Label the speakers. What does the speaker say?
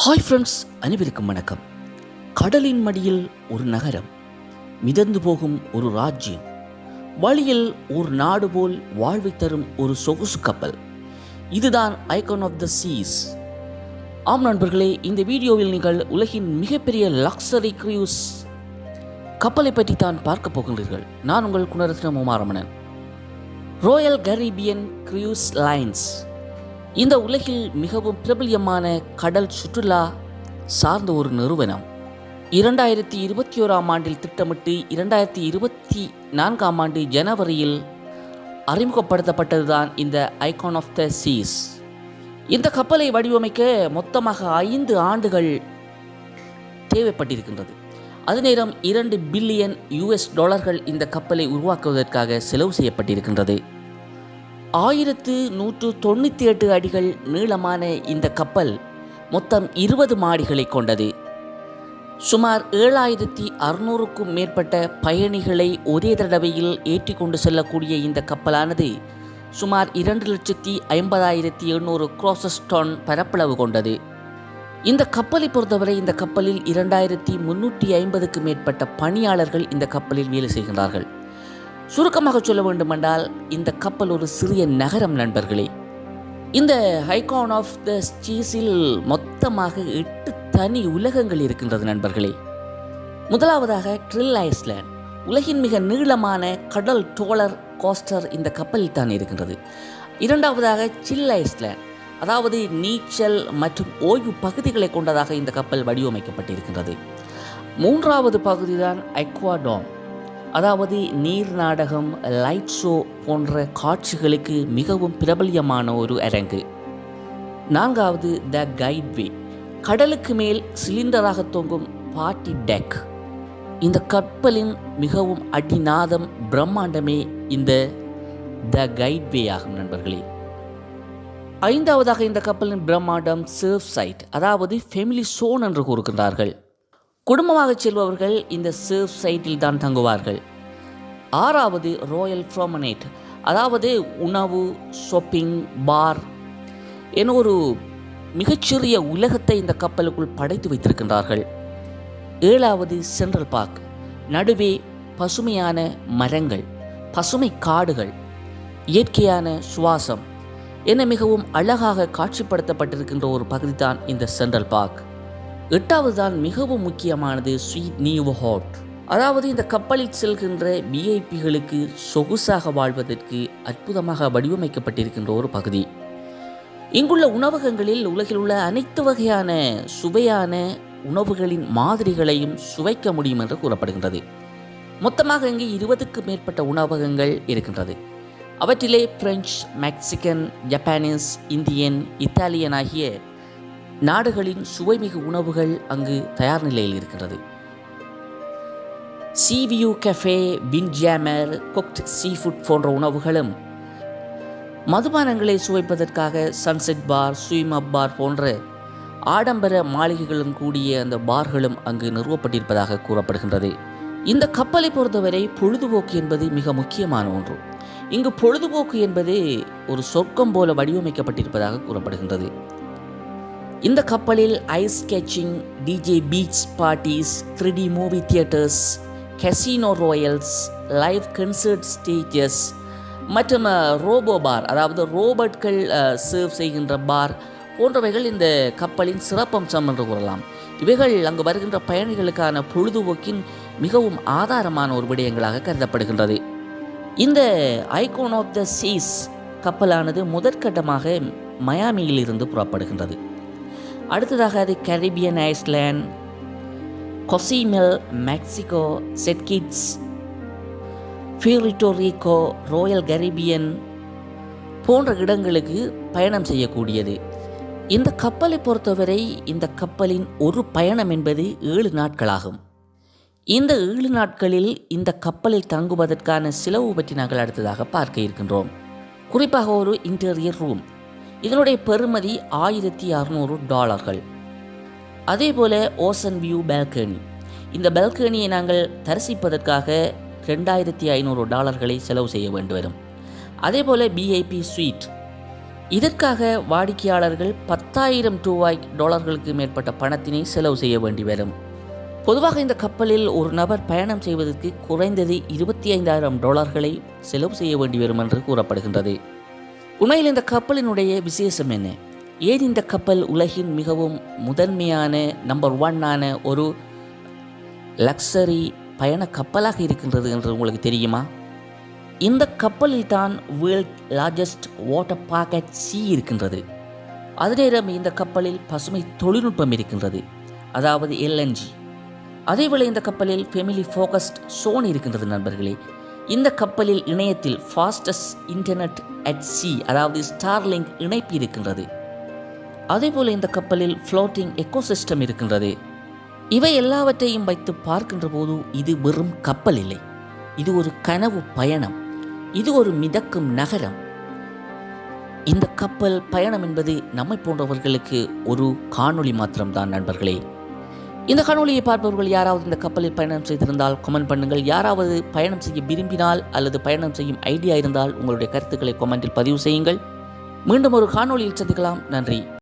Speaker 1: Hi friends அனைவருக்கும் வணக்கம். கடலின் மடியில் ஒரு நகரம் மிதந்து போகும் ஒரு ராஜ்யம் வழியில் ஒரு நாடு போல் வாழ்வை தரும் ஒரு சொகுசு கப்பல். இதுதான் ஐகான் ஆஃப் த சீஸ் ஆம் நண்பர்களே இந்த வீடியோவில் நீங்கள் உலகின் மிகப்பெரிய லக்ஸரி க்ரூஸ் கப்பலை பற்றி தான் பார்க்க போகின்றீர்கள். நான் உங்கள் Gunaratna Umaramanan. Royal Caribbean cruise lines இந்த உலகில் மிகவும் பிரபல்யமான கடல் சுற்றுலா சார்ந்த ஒரு நிறுவனம். இரண்டாயிரத்தி இருபத்தி ஓராம் ஆண்டில் திட்டமிட்டு இரண்டாயிரத்தி இருபத்தி நான்காம் ஆண்டு ஜனவரியில் அறிமுகப்படுத்தப்பட்டதுதான் இந்த ஐகான் ஆஃப் த சீஸ் இந்த கப்பலை வடிவமைக்க மொத்தமாக ஐந்து ஆண்டுகள் தேவைப்பட்டிருக்கின்றது. அது நேரம் இரண்டு பில்லியன் யுஎஸ் டாலர்கள் இந்த கப்பலை உருவாக்குவதற்காக செலவு செய்யப்பட்டிருக்கின்றது. ஆயிரத்து நூற்று தொண்ணூற்றி எட்டு அடிகள் நீளமான இந்த கப்பல் மொத்தம் இருபது மாடிகளை கொண்டது. சுமார் ஏழாயிரத்தி அறுநூறுக்கும் மேற்பட்ட பயணிகளை ஒரே தடவையில் ஏற்றி கொண்டு செல்லக்கூடிய இந்த கப்பலானது சுமார் இரண்டு லட்சத்தி ஐம்பதாயிரத்தி எண்ணூறு க்ரோசஸ் டன் பரப்பளவு கொண்டது. இந்த கப்பலை பொறுத்தவரை இந்த கப்பலில் இரண்டாயிரத்தி முன்னூற்றி ஐம்பதுக்கு மேற்பட்ட பணியாளர்கள் இந்த கப்பலில் வேலை செய்கின்றார்கள். சுருக்கமாக சொல்ல வேண்டுமென்றால் இந்த கப்பல் ஒரு சிறிய நகரம் நண்பர்களே. இந்த ஹைகான் ஆஃப் த ஸ்டீஸில் மொத்தமாக எட்டு தனி உலகங்கள் இருக்கின்றது நண்பர்களே. முதலாவதாக ட்ரில் ஐஸ்லேண்ட் உலகின் மிக நீளமான கடல் டோலர் கோஸ்டர் இந்த கப்பலில் தான் இருக்கின்றது. இரண்டாவதாக சில் ஐஸ்லேண்ட் அதாவது நீச்சல் மற்றும் ஓய்வு பகுதிகளை கொண்டதாக இந்த கப்பல் வடிவமைக்கப்பட்டிருக்கின்றது. மூன்றாவது பகுதிதான் ஐக்வாடோம் அதாவது நீர் நாடகம் லைட் ஷோ போன்ற காட்சிகளுக்கு மிகவும் பிரபல்யமான ஒரு அரங்கு. நான்காவது த கைட்வே கடலுக்கு மேல் சிலிண்டராக தொங்கும் பார்ட்டி டெக் இந்த கப்பலின் மிகவும் அடிநாதம் பிரம்மாண்டமே இந்த த கைட்வே ஆகும் நண்பர்களே. ஐந்தாவதாக இந்த கப்பலின் பிரம்மாண்டம் சர்ஃப் சைட் அதாவது ஃபெமிலி சோன் என்று கூறுகின்றார்கள். குடும்பமாக செல்பவர்கள் இந்த சர்ஃப் சைட்டில் தான் தங்குவார்கள். ஆறாவது ராயல் ப்ரோமனேட் அதாவது உணவு ஷாப்பிங் பார் என ஒரு மிகச்சிறிய உலகத்தை இந்த கப்பலுக்குள் படைத்து வைத்திருக்கின்றார்கள். ஏழாவது சென்ட்ரல் பார்க் நடுவே பசுமையான மரங்கள் பசுமை காடுகள் இயற்கையான சுவாசம் என மிகவும் அழகாக காட்சிப்படுத்தப்பட்டிருக்கின்ற ஒரு பகுதி தான் இந்த சென்ட்ரல் பார்க் எட்டாவது தான் மிகவும் முக்கியமானது ஸ்வீட் நியூ ஹாட் அதாவது இந்த கப்பலில் செல்கின்ற விஐபிகளுக்கு சொகுசாக வாழ்வதற்கு அற்புதமாக வடிவமைக்கப்பட்டிருக்கின்ற ஒரு பகுதி. இங்குள்ள உணவகங்களில் உலகில் உள்ள அனைத்து வகையான சுவையான உணவுகளின் மாதிரிகளையும் சுவைக்க முடியும் என்று கூறப்படுகின்றது. மொத்தமாக இங்கே இருபதுக்கு மேற்பட்ட உணவகங்கள் இருக்கின்றது. அவற்றிலே French Mexican Japanese Indian Italian ஆகிய நாடுகளின் சுவைமிகு உணவுகள் அங்கு தயார் நிலையில் இருக்கின்றது சிவியூ கஃபே பின்ஜாமர் குக்ட் சீ ஃபுட் போன்ற உணவுகளும் மதுபானங்களை சுவைப்பதற்காக சன்செட் பார் ஸ்வீம் அப் பார் போன்ற ஆடம்பர மாளிகைகளும் கூடிய அந்த பார்களும் அங்கு நிறுவப்பட்டிருப்பதாக கூறப்படுகின்றது. இந்த கப்பலை பொறுத்தவரை பொழுதுபோக்கு என்பது மிக முக்கியமான ஒன்று. இங்கு பொழுதுபோக்கு என்பது ஒரு சொர்க்கம் போல வடிவமைக்கப்பட்டிருப்பதாக கூறப்படுகின்றது. இந்த கப்பலில் ice skating DJ beach parties three movie theatres casino royals live concert stages மற்றும் uh, ரோபோ பார் அதாவது ரோபோட்கள் சர்வ் uh, செய்கின்ற பார் போன்றவைகள் இந்த கப்பலின் சிறப்பம்சம் என்று கூறலாம். இவைகள் அங்கு வருகின்ற பயணிகளுக்கான பொழுதுபோக்கின் மிகவும் ஆதாரமான ஒரு விடயங்களாக கருதப்படுகின்றது. இந்த ஐகோன் ஆஃப் த சீஸ் கப்பலானது முதற்கட்டமாக மயாமியில் இருந்து புறப்படுகின்றது. அடுத்ததாக அது Caribbean island Cozumel Mexico St Kitts Puerto Rico royal Caribbean போன்ற இடங்களுக்கு பயணம் செய்யக்கூடியது. இந்த கப்பலை பொறுத்தவரை இந்த கப்பலின் ஒரு பயணம் என்பது ஏழு நாட்களாகும். இந்த ஏழு நாட்களில் இந்த கப்பலில் தங்குவதற்கான செலவு பற்றி நாங்கள் அடுத்ததாக பார்க்க இருக்கின்றோம். குறிப்பாக ஒரு இன்டீரியர் ரூம். இதனுடைய பெறுமதி ஆயிரத்தி அறநூறு டாலர்கள். அதே போல் ஓசன் வியூ பால்கனி. இந்த பால்கனியை நாங்கள் தரிசிப்பதற்காக ரெண்டாயிரத்தி ஐநூறு டாலர்களை செலவு செய்ய வேண்டி வரும் அதே போல் பிஐபி ஸ்வீட் இதற்காக வாடிக்கையாளர்கள் பத்தாயிரம் ரூபாய் டாலர்களுக்கு மேற்பட்ட பணத்தினை செலவு செய்ய வேண்டி வரும். பொதுவாக இந்த கப்பலில் ஒரு நபர் பயணம் செய்வதற்கு குறைந்தது இருபத்தி ஐந்தாயிரம் டாலர்களை செலவு செய்ய வேண்டி வரும் என்று கூறப்படுகின்றது. உண்மையில் இந்த கப்பலினுடைய விசேஷம் என்ன? ஏன் இந்த கப்பல் உலகின் மிகவும் முதன்மையான நம்பர் ஒன்னான ஒரு லக்ஸரி பயண கப்பலாக இருக்கின்றது என்று உங்களுக்கு தெரியுமா? இந்த கப்பலில் தான் world largest water park at sea இருக்கின்றது. அதே நேரம் இந்த கப்பலில் பசுமை தொழில்நுட்பம் இருக்கின்றது அதாவது எல்என்ஜி அதேவேளை இந்த கப்பலில் ஃபெமிலி ஃபோகஸ்ட் சோன் இருக்கின்றது நண்பர்களே. இந்த கப்பலில் இணையத்தில் ஃபாஸ்டஸ்ட் இன்டர்நெட் அட் சி அதாவது ஸ்டார்லிங்க் இணைப்பு இருக்கின்றது. அதேபோல் இந்த கப்பலில் ஃப்ளோட்டிங் எக்கோசிஸ்டம் இருக்கின்றது. இவை எல்லாவற்றையும் வைத்து பார்க்கின்ற போது இது வெறும் கப்பல் இல்லை. இது ஒரு கனவு பயணம். இது ஒரு மிதக்கும் நகரம். இந்த கப்பல் பயணம் என்பது நம்மை போன்றவர்களுக்கு ஒரு காணொளி மாத்திரம்தான் நண்பர்களே. இந்த காணொலியை பார்ப்பவர்கள் யாராவது இந்த கப்பலில் பயணம் செய்திருந்தால் கமெண்ட் பண்ணுங்கள். யாராவது பயணம் செய்ய விரும்பினால் அல்லது பயணம் செய்யும் ஐடியா இருந்தால் உங்களுடைய கருத்துக்களை கமெண்டில் பதிவு செய்யுங்கள். மீண்டும் ஒரு காணொலியில் சந்திக்கலாம். நன்றி.